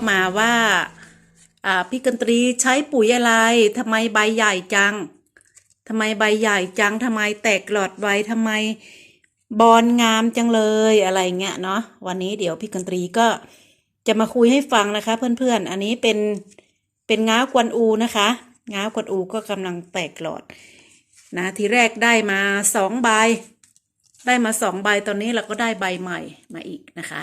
มามาว่าพี่กันตรีใช้ปุ๋ยอะไรทำไมใบใหญ่จังทำไมใบใหญ่จังทำไมแตกหลอดไวทำไมบอนงามจังเลยอะไรเงี้ยเนาะวันนี้เดี๋ยวพี่กันตรีก็จะมาคุยให้ฟังนะคะ เพื่อนๆ อันนี้เป็นเป็นง้าวกวนอูนะคะง้าวกวนอูก็กำลังแตกหลอดนะทีแรกได้มาสองใบ ได้มาสองใบตอนนี้เราก็ได้ใบใหม่มาอีกนะคะ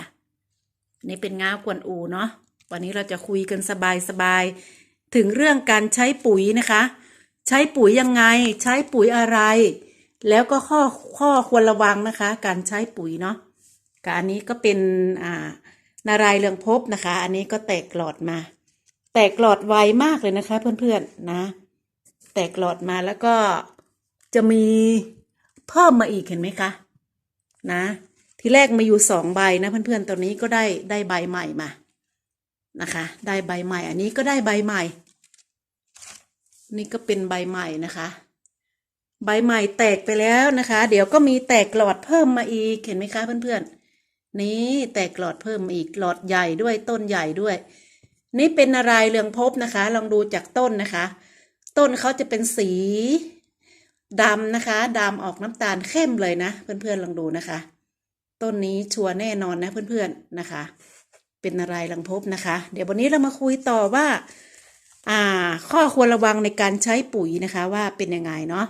นี่เป็นง้าวกวนอูเนาะ วันนี้เราจะคุยกันสบายสบายๆถึงเรื่องการใช้ปุ๋ยนะคะ ใช้ปุ๋ยยังไง ใช้ปุ๋ยอะไร แล้วก็ข้อข้อควรระวังนะคะ การใช้ปุ๋ยเนาะกอันนี้ก็เป็นอ่านารายณ์เรืองภพบนะคะ อันนี้ก็แตกหลอดมา แตกหลอดไวมากเลยนะคะ เพื่อนๆนะ แตกหลอดมาแล้วก็จะมีเพิ่มมาอีกเห็นไหมคะ นะ ทีแรกมาอยู่สองใบนะเพื่อนๆตอนนี้ก็ได้ได้ใบใหม่มา นะคะ ได้ใบใหม่ อันนี้ก็ได้ใบใหม่ นี่ก็เป็นใบใหม่นะคะ ใบใหม่แตกไปแล้วนะคะ เดี๋ยวก็มีแตกหลอดเพิ่มมาอีกเห็นไหมคะเพื่อนๆ นี่แตกหลอดเพิ่มมาอีกหลอดใหญ่ด้วยต้นใหญ่ด้วย นี่เป็นอะไรเรืองภพบนะคะ ลองดูจากต้นนะคะ ต้นเขาจะเป็นสีดำนะคะดำออกน้ำตาลเข้มเลยนะ เพื่อนๆลองดูนะคะ ต้นนี้ชัวร์แน่นอนนะเพื่อนๆนะคะ เป็นอะไรลังพบนะคะ เดี๋ยววันนี้เรามาคุยต่อว่า อ่า ข้อควรระวังในการใช้ปุ๋ยนะคะ ว่าเป็นยังไงเนาะ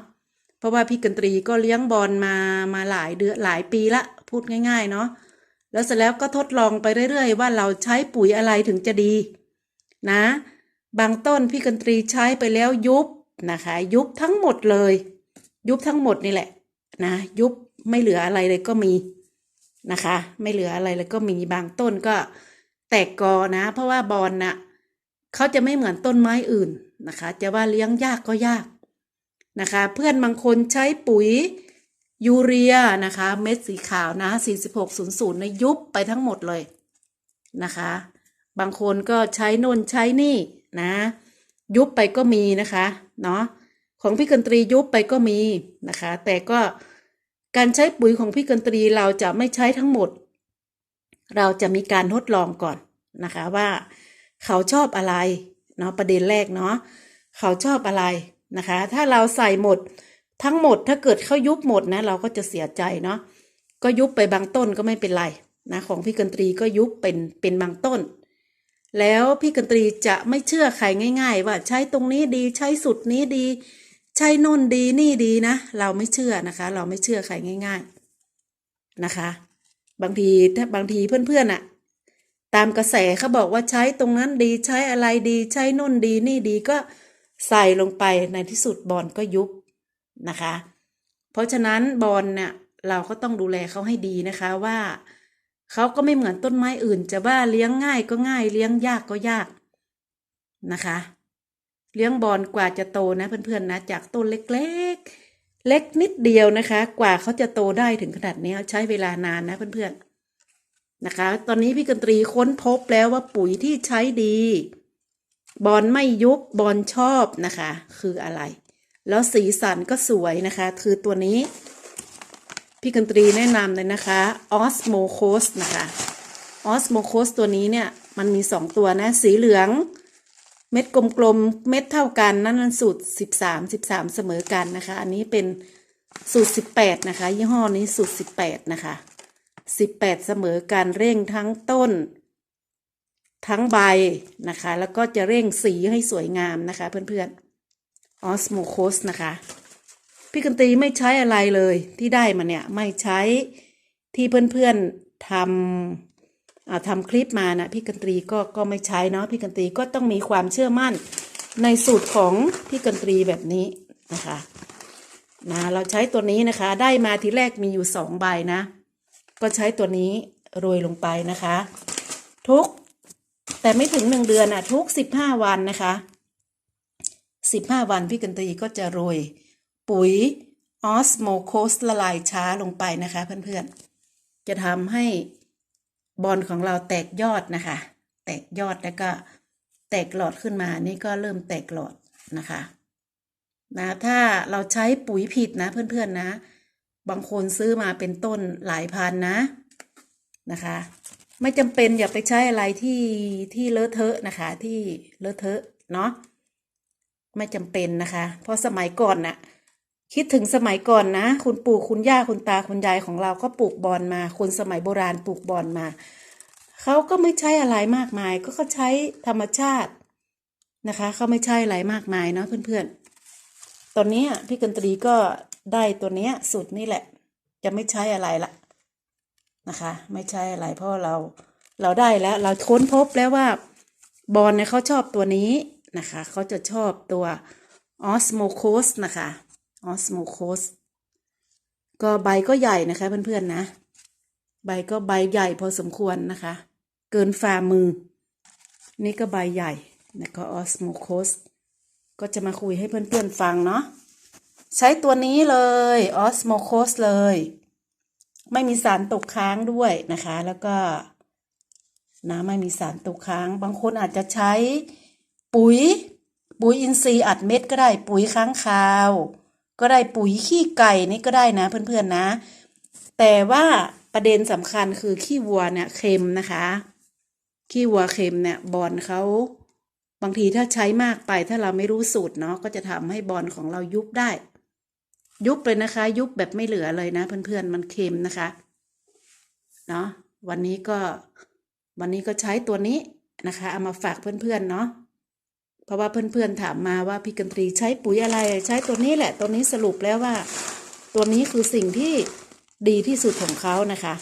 เพราะว่าพี่กันตรีก็เลี้ยงบอลมามาหลายเดือนหลายปีละพูดง่าย ๆ เนาะแล้วเสร็จแล้วก็ทดลองไปเรื่อย ๆ ว่าเราใช้ปุ๋ยอะไรถึงจะดี นะ บางต้นพี่กันตรีใช้ไปแล้วยุบนะคะ ยุบทั้งหมดเลย ยุบทั้งหมดนี่แหละ นะ ยุบไม่เหลืออะไรเลยก็มีนะคะ ไม่เหลืออะไรเลยก็มีบางต้นก็ แตกกอนะ เพราะว่าบอลน่ะเขาจะไม่เหมือนต้นไม้อื่นนะคะ จะว่าเลี้ยงยากก็ยากนะคะ เพื่อนบางคนใช้ปุ๋ยยูเรียนะคะ เม็ดสีขาวนะ4600นะยุบไปทั้งหมดเลยนะคะ บางคนก็ใช้นนใช้นี่นะ ยุบไปก็มีนะคะเนาะของพี่กันตรียุบไปก็มีนะคะ แต่ก็การใช้ปุ๋ยของพี่กันตรีเราจะไม่ใช้ทั้งหมด เราจะมีการทดลองก่อนนะคะว่าเขาชอบอะไรเนาะประเด็นแรกเนาะเขาชอบอะไรนะคะ ถ้าเราใส่หมดทั้งหมดถ้าเกิดเขายุบหมดนะเราก็จะเสียใจเนาะก็ยุบไปบางต้นก็ไม่เป็นไรนะของพี่กันตรีก็ยุบเป็นเป็นบางต้น แล้วพี่กันตรีจะไม่เชื่อใครง่าย ๆ ว่าใช้ตรงนี้ดีใช้สุดนี้ดี ใช้น่นดีนี่ดีนะ เราไม่เชื่อนะคะ เราไม่เชื่อใครง่าย ๆนะคะ บางทีถ้าบางทีเพื่อนๆอะตามกระแสเขาบอกว่าใช้ตรงนั้นดีใช้อะไรดีใช้น่นดีนี่ดีก็ใส่ลงไปในที่สุดบอลก็ยุบนะคะ เพราะฉะนั้นบอลเนี่ยเราก็ต้องดูแลเขาให้ดีนะคะว่าเขาก็ไม่เหมือนต้นไม้อื่น จะว่าเลี้ยงง่ายก็ง่าย เลี้ยงยากก็ยากนะคะ เลี้ยงบอลกว่าจะโตนะเพื่อนๆนะจากต้นเล็ก ๆ เล็กนิดเดียวนะคะ กว่าเขาจะโตได้ถึงขนาดนี้ใช้เวลานานนะเพื่อนๆนะคะ ตอนนี้พี่กันตรีค้นพบแล้วว่าปุ๋ยที่ใช้ดี บอลไม่ยุบบอลชอบนะคะ คืออะไร แล้วสีสันก็สวยนะคะ คือตัวนี้ พี่กันตรีแนะนำเลยนะคะ Osmocos นะคะ Osmocos ตัวนี้เนี่ยมันมีสองตัวนะ สีเหลือง เม็ดกลมๆ เม็ดเท่ากัน นั่นมันสูตรสิบสามสิบสามเสมอกันนะคะ อันนี้เป็นสูตรสิบแปดนะคะ ยี่ห้อนี้สูตรสิบแปดนะคะสิบแปดเสมอกันเร่งทั้งต้น ทั้งใบนะคะ แล้วก็จะเร่งสีให้สวยงามนะคะ เพื่อนๆ Osmocos นะคะ พี่กันตีไม่ใช้อะไรเลยที่ได้มาเนี่ย ไม่ใช้ที่เพื่อนๆทำ อ่าทำคลิปมานะพี่กันตรีก็ก็ไม่ใช้เนาะพี่กันตรีก็ต้องมีความเชื่อมั่นในสูตรของพี่กันตรีแบบนี้นะคะนะเราใช้ตัวนี้นะคะ ได้มาทีแรกมีอยู่สองใบนะ ก็ใช้ตัวนี้โรยลงไปนะคะ ทุกแต่ไม่ถึงหนึ่งเดือนอะทุกสิบห้าวันนะคะสิบห้าวันพี่กันตรีก็จะโรยปุ๋ยออสโมโคสละลายช้าลงไปนะคะเพื่อนๆ จะทำให้ บอลของเราแตกยอดนะคะ แตกยอดแล้วก็แตกหลอดขึ้นมานี่ก็เริ่มแตกหลอดนะคะนะถ้าเราใช้ปุ๋ยผิดนะเพื่อนๆนะ บางคนซื้อมาเป็นต้นหลายพันนะนะคะ ไม่จำเป็นอย่าไปใช้อะไรที่ที่เลอะเทอะนะคะ ที่เลอะเทอะเนาะไม่จำเป็นนะคะ เพราะสมัยก่อนน่ะ คิดถึงสมัยก่อนนะ คุณปู่คุณย่าคุณตาคุณยายของเราก็ปลูกบอนมา คนสมัยโบราณปลูกบอนมา เขาก็ไม่ใช้อะไรมากมาย ก็เขาใช้ธรรมชาตินะคะเขาไม่ใช่อะไรมากมายเนาะเพื่อนๆ ตอนนี้พี่กันตรีก็ได้ตัวเนี้ยสูตรนี้แหละ จะไม่ใช้อะไรละนะคะ ไม่ใช่อะไรเพราะเราเราได้แล้ว เราค้นพบแล้วว่าบอลเนี่ยเขาชอบตัวนี้นะคะ เขาจะชอบตัวออสโมโคสนะคะ ออสโมโคสก็ใบก็ใหญ่นะคะเพื่อนๆนะ ใบก็ใบใหญ่พอสมควรนะคะ เกินฝ่ามือ นี่ก็ใบใหญ่แล้วก็ออสโมโคสก็จะมาคุยให้เพื่อนๆฟังเนาะใช้ตัวนี้เลยออสโมโคสเลย ไม่มีสารตกค้างด้วยนะคะ แล้วก็นะไม่มีสารตกค้าง บางคนอาจจะใช้ปุ๋ย ปุ๋ยอินทรีย์อัดเม็ดก็ได้ปุ๋ยค้างคาว ก็ได้ปุ๋ยขี้ไก่นี่ก็ได้นะเพื่อนๆนะ แต่ว่าประเด็นสำคัญคือขี้วัวเนี่ยเค็มนะคะ ขี้วัวเค็มเนี่ยบอลเขาบางทีถ้าใช้มากไปถ้าเราไม่รู้สูตรเนาะก็จะทำให้บอลของเรายุบได้ ยุบเลยนะคะ ยุบแบบไม่เหลือเลยนะ เพื่อนๆมันเค็มนะคะเนาะวันนี้ก็วันนี้ก็ใช้ตัวนี้นะคะ เอามาฝากเพื่อนๆเนาะ เพราะว่าเพื่อนๆถามมาว่าพี่กันตรีใช้ปุ๋ยอะไรใช้ตัวนี้แหละ ตัวนี้สรุปแล้วว่า ตัวนี้คือสิ่งที่ดีที่สุดของเขานะคะ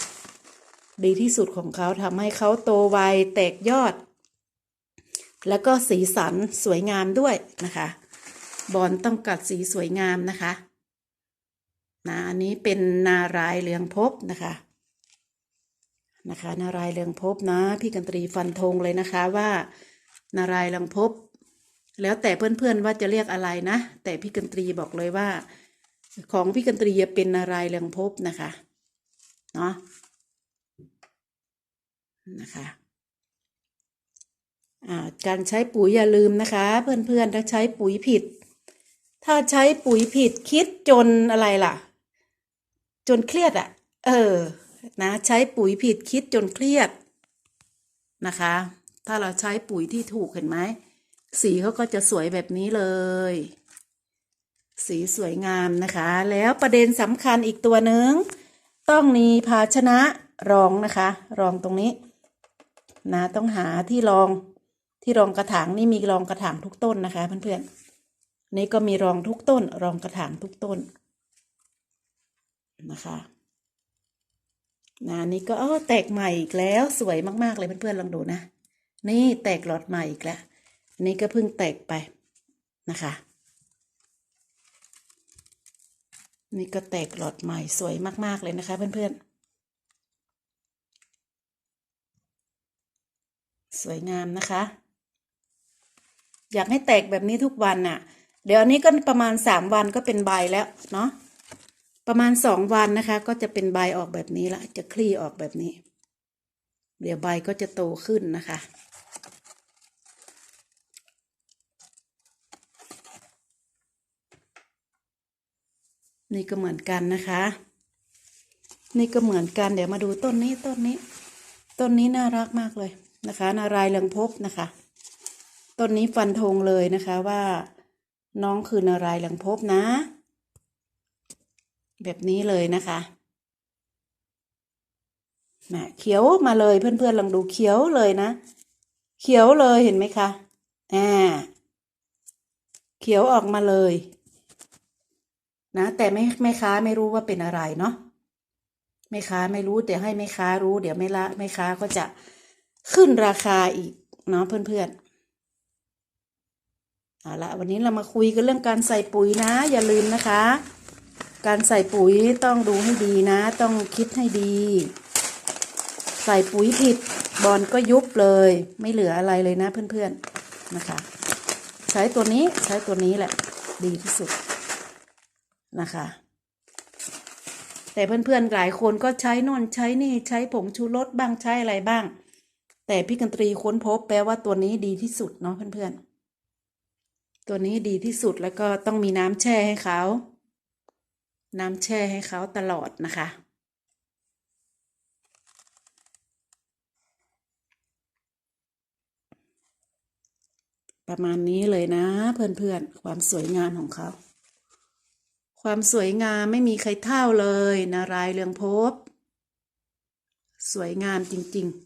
ดีที่สุดของเขาทำให้เขาโตไวแตกยอด แล้วก็สีสันสวยงามด้วยนะคะ บอลต้องกัดสีสวยงามนะคะนะอันนี้เป็นนารายเรืองภพบนะคะนะคะ นารายเรืองภพบนะ พี่กันตรีฟันธงเลยนะคะว่า นารายเรืองภพบ แล้วแต่เพื่อนๆว่าจะเรียกอะไรนะ แต่พี่กันตรีบอกเลยว่า ของพี่กันตรีเป็นนารายเรืองภพนะคะเนาะนะคะการใช้ปุ๋ยอย่าลืมนะคะ เพื่อนๆถ้าใช้ปุ๋ยผิด ถ้าใช้ปุ๋ยผิดคิดจนอะไรล่ะ จนเครียดอะ่ะ เออ นะ ใช้ปุ๋ยผิดคิดจนเครียดนะคะ ถ้าเราใช้ปุ๋ยที่ถูกเห็นไหม สีเขาก็จะสวยแบบนี้เลย สีสวยงามนะคะ แล้วประเด็นสำคัญอีกตัวหนึ่งต้องมีภาชนะรองนะคะ รองตรงนี้ นะต้องหาที่รองที่รองกระถางนี่มีรองกระถางทุกต้นนะคะ เพื่อนๆนี่ก็มีรองทุกต้น รองกระถางทุกต้นนะคะนะนี่ก็แตกใหม่อีกแล้วสวยมากๆเลยเพื่อนๆลองดูนะ นี่แตกหลอดใหม่อีกแล้ว นี่ก็เพิ่งแตกไปนะคะนี่ก็แตกหลอดใหม่สวยมาก ๆ เลยนะคะเพื่อนๆ สวยงามนะคะ อยากให้แตกแบบนี้ทุกวันน่ะ เดี๋ยวอันนี้ก็ประมาณสามวันก็เป็นใบแล้วเนาะประมาณสองวันนะคะ ก็จะเป็นใบออกแบบนี้ละจะคลี่ออกแบบนี้ เดี๋ยวใบก็จะโตขึ้นนะคะ นี่ก็เหมือนกันนะคะ นี่ก็เหมือนกันเดี๋ยวมาดูต้นนี้ต้นนี้ ต้นนี้น่ารักมากเลยนะคะ นารายณ์เรืองภพนะคะ ต้นนี้ฟันธงเลยนะคะว่า น้องคือนารายณ์เรืองภพนะ แบบนี้เลยนะคะนะเขียวมาเลยเพื่อนๆลองดูเขียวเลยนะ เขียวเลยเห็นไหมคะอ่าเขียวออกมาเลย นะแต่ไม่แม่ค้าไม่รู้ว่าเป็นอะไรเนาะแม่ค้าไม่รู้เดี๋ยวให้แม่ค้ารู้เดี๋ยวไม่ละแม่ค้าก็จะขึ้นราคาอีกเนาะเพื่อนๆเอาละวันนี้เรามาคุยกันเรื่องการใส่ปุ๋ยนะ อย่าลืมนะคะ การใส่ปุ๋ยต้องดูให้ดีนะ ต้องคิดให้ดี ใส่ปุ๋ยผิดบอลก็ยุบเลย ไม่เหลืออะไรเลยนะเพื่อนๆนะคะ ใช้ตัวนี้ใช้ตัวนี้แหละ ดีที่สุด นะคะ แต่เพื่อนๆหลายคนก็ใช้นอนใช้นี่ใช้ผงชูรสบ้างใช้อะไรบ้าง แต่พี่กันตรีค้นพบแปลว่าตัวนี้ดีที่สุดเนาะเพื่อนๆ ตัวนี้ดีที่สุดแล้วก็ต้องมีน้ำแช่ให้เขา น้ำแช่ให้เขาตลอดนะคะประมาณนี้เลยนะเพื่อนๆ ความสวยงามของเขา ความสวยงามไม่มีใครเท่าเลยนารายเรืองภพสวยงามจริง ๆ